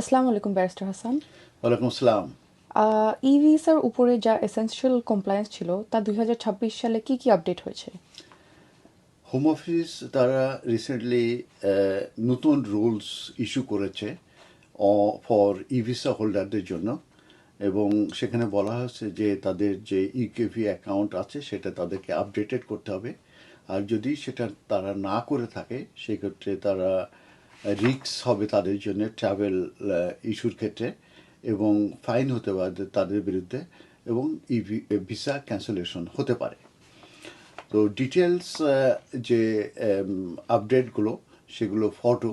আসসালামু আলাইকুম ব্যারিস্টার হাসান। ওয়ালাইকুম আসসালাম। ই ভিসার উপরে যা এসেনশিয়াল কমপ্লায়েন্স ছিল তা দু হাজার ছাব্বিশ সালে কি কি আপডেট হয়েছে? হোম অফিস তারা রিসেন্টলি নতুন রুলস ইস্যু করেছে ফর ই ভিসা হোল্ডারদের জন্য। এবং সেখানে বলা হয়েছে যে তাদের যে ইকেভি অ্যাকাউন্ট আছে সেটা তাদেরকে আপডেটেড করতে হবে। আর যদি সেটা তারা না করে থাকে সেক্ষেত্রে তারা রিক্স হবে তাদের জন্য ট্রাভেল ইস্যুর ক্ষেত্রে এবং ফাইন হতে পারে তাদের বিরুদ্ধে এবং ই ভিসা ক্যান্সেলেশন হতে পারে। তো ডিটেলস যে আপডেটগুলো সেগুলো ফটো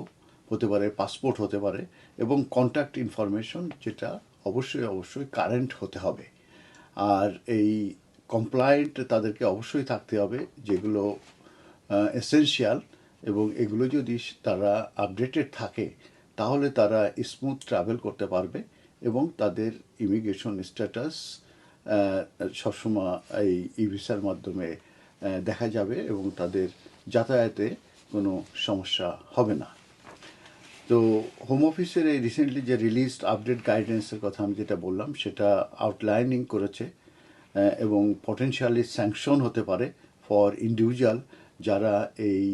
হতে পারে পাসপোর্ট হতে পারে এবং কন্ট্যাক্ট ইনফরমেশন যেটা অবশ্যই অবশ্যই কারেন্ট হতে হবে। আর এই কমপ্লায়েন্ট তাদেরকে অবশ্যই থাকতে হবে, যেগুলো এসেনশিয়াল এবং এগুলো যদি তারা আপডেটেড থাকে, তাহলে তারা স্মুথ ট্রাভেল করতে পারবে এবং তাদের ইমিগ্রেশন স্ট্যাটাস সবসময় এই ই ভিসার মাধ্যমে দেখা যাবে এবং তাদের যাতায়াতে কোনো সমস্যা হবে না। তো হোম অফিসের এই রিসেন্টলি যে রিলিজড আপডেট গাইডেন্সের কথা আমি যেটা বললাম, সেটা আউটলাইনিং করেছে এবং পটেনশিয়ালি স্যাংশন হতে পারে ফর ইন্ডিভিজুয়াল যারা এই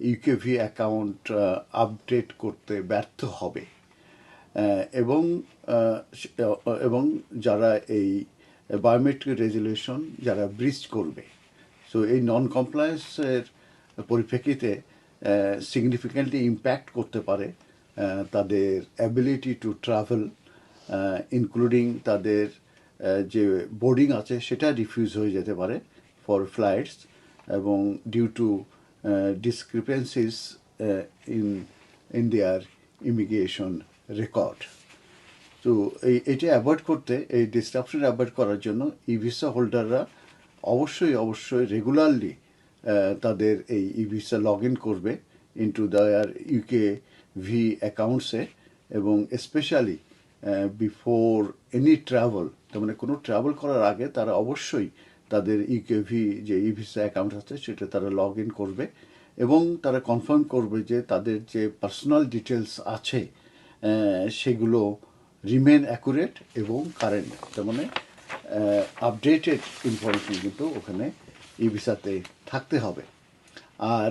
ইউকেভি অ্যাকাউন্ট আপডেট করতে ব্যর্থ হবে। এবং এবং যারা এই বায়োমেট্রিক রেজুলেশন, যারা ব্রিজ করবে। সো এই নন কমপ্লায়েন্সের পরিপ্রেক্ষিতে সিগনিফিক্যান্টলি ইম্প্যাক্ট করতে পারে তাদের অ্যাবিলিটি টু ট্রাভেল ইনক্লুডিং তাদের যে বোর্ডিং আছে, সেটা রিফিউজ হয়ে যেতে পারে ফর ফ্লাইটস এবং due to discrepancies in in their immigration record তো এই, এটা অ্যাভয়েড করতে, এই ডিসক্রাপশন অ্যাভয়েড করার জন্য ই ভিসা হোল্ডাররা অবশ্যই অবশ্যই রেগুলারলি তাদের এই ই ভিসা লগ ইন করবে ইন্টু দেয়ার ইউকে ভি অ্যাকাউন্টসে এবং স্পেশালি বিফোর এনি ট্রাভেল তার মানে কোনো ট্রাভেল করার আগে তারা অবশ্যই তাদের ইউকে ভি যে ই ভিসা অ্যাকাউন্ট আছে, সেটা তারা লগ ইন করবে এবং তারা কনফার্ম করবে যে তাদের যে পার্সোনাল ডিটেলস আছে সেগুলো রিমেন অ্যাকুরেট এবং কারেন্ট তার মানে আপডেটেড ইনফরমেশন কিন্তু ওখানে ই ভিসাতে থাকতে হবে। আর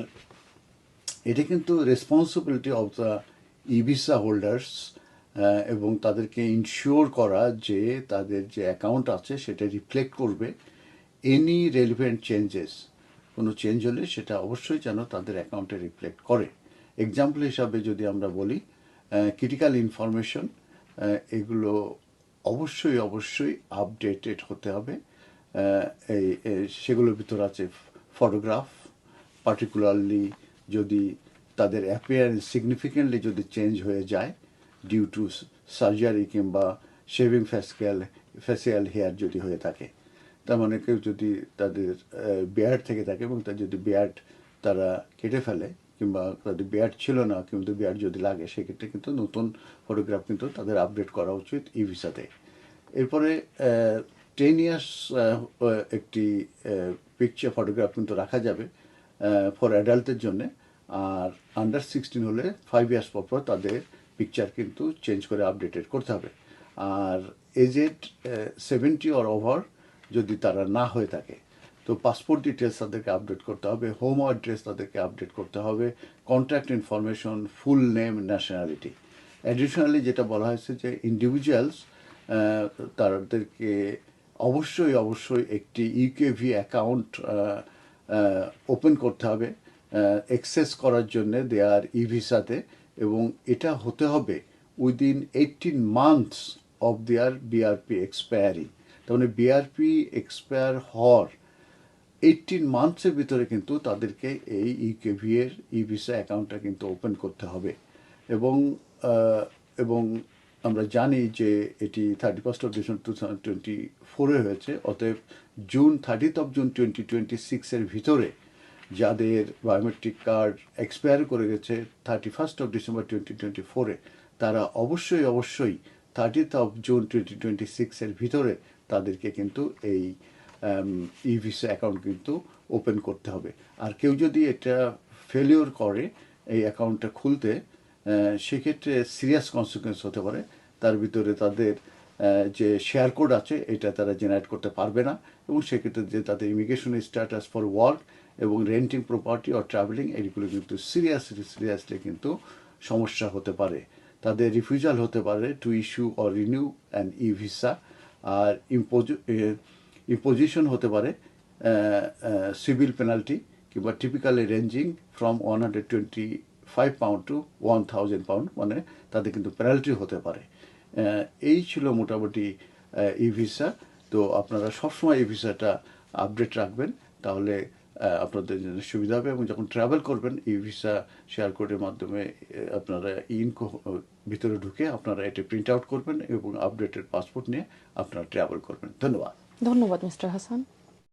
এটা কিন্তু responsibility of the E visa holders এবং তাদেরকে ইনশিওর করা যে তাদের যে অ্যাকাউন্ট আছে, সেটা রিফ্লেক্ট করবে এনি রেলিভেন্ট চেঞ্জেস কোনো চেঞ্জ হলে সেটা অবশ্যই যেন তাদের অ্যাকাউন্টে রিফ্লেক্ট করে। এক্সাম্পল হিসাবে যদি আমরা বলি ক্রিটিক্যাল ইনফরমেশন এগুলো অবশ্যই অবশ্যই আপডেটেড হতে হবে। এই সেগুলোর ভিতর আছে ফটোগ্রাফ পার্টিকুলারলি যদি তাদের অ্যাপিয়ারেন্স সিগনিফিকেন্টলি যদি চেঞ্জ হয়ে যায় ডিউ টু সার্জারি কিংবা শেভিং ফেসিয়াল ফেসিয়াল হেয়ার যদি হয়ে থাকে। তার মানে কেউ যদি তাদের বেয়ার্ড থেকে থাকে এবং তার যদি বেয়ার্ড তারা কেটে ফেলে কিংবা তাদের বেয়ার্ড ছিল না, কিন্তু বেয়ার্ড যদি লাগে, সেক্ষেত্রে কিন্তু নতুন ফটোগ্রাফ কিন্তু তাদের আপডেট করা উচিত ই ভিসাতে। এরপরে টেন ইয়ার্স একটি পিকচার ফটোগ্রাফ কিন্তু রাখা যাবে ফর অ্যাডাল্টের জন্য। আর আন্ডার সিক্সটিন হলে ফাইভ ইয়ার্স পর পর তাদের পিকচার কিন্তু চেঞ্জ করে আপডেটেড করতে হবে। আর এজেড সেভেন্টি অর ওভার যদি তারা না হয়ে থাকে। তো পাসপোর্ট ডিটেলস তাদেরকে আপডেট করতে হবে হোম অ্যাড্রেস তাদেরকে আপডেট করতে হবে contact information full name nationality additionally যেটা বলা হয়েছে যে ইন্ডিভিজুয়ালস তাদেরকে অবশ্যই অবশ্যই একটি ইউকেভি অ্যাকাউন্ট ওপেন করতে হবে। এক্সেস করার জন্য দেয়ার ই ভিসাতে এবং এটা হতে হবে within eighteen months of their BRP expiry মানে বিআরপি এক্সপায়ার হওয়ার এইটিন মান্থসের ভিতরে কিন্তু তাদেরকে এই ইউকেভি এর ই ভিসা অ্যাকাউন্টটা কিন্তু ওপেন করতে হবে। এবং এবং আমরা জানি যে এটি thirty first of December two thousand twenty ফোরে হয়েছে, অতএব June thirtieth of June twenty twenty সিক্সের ভিতরে যাদের বায়োমেট্রিক কার্ড এক্সপায়ার করে গেছে thirty first of December twenty twenty ফোরে তারা অবশ্যই অবশ্যই thirtieth of June twenty twenty সিক্সের ভিতরে তাদেরকে কিন্তু এই ই ভিসা অ্যাকাউন্ট কিন্তু ওপেন করতে হবে। আর কেউ যদি এটা ফেলিওর করে এই অ্যাকাউন্টটা খুলতে সেক্ষেত্রে সিরিয়াস কনসিকুয়েন্স হতে পারে। তার ভিতরে তাদের যে শেয়ার কোড আছে, এটা তারা জেনারেট করতে পারবে না। এবং সেক্ষেত্রে যে তাদের ইমিগ্রেশন স্ট্যাটাস ফর ওয়ার্ক এবং রেন্টিং প্রপার্টি অর ট্রাভেলিং এইগুলো কিন্তু সিরিয়াসলি সিরিয়াসলি কিন্তু সমস্যা হতে পারে। তাদের রিফিউজাল হতে পারে to issue or renew and E visa R imposition হতে পারে সিভিল পেনাল্টি কিংবা typically ranging from one hundred twenty five pound to one thousand pound মানে তাদের কিন্তু পেনাল্টি হতে পারে। এই ছিল মোটামুটি ই ভিসা তো আপনারা সবসময় এই ভিসাটা আপডেট রাখবেন, তাহলে আপনাদের জন্য সুবিধা হবে এবং যখন ট্রাভেল করবেন ই ভিসা শেয়ার কোডের মাধ্যমে আপনারা ইন ভিতরে ঢুকে আপনারা এটি প্রিন্ট আউট করবেন এবং আপডেটেড পাসপোর্ট নিয়ে আপনারা ট্রাভেল করবেন। ধন্যবাদ। ধন্যবাদ মিস্টার হাসান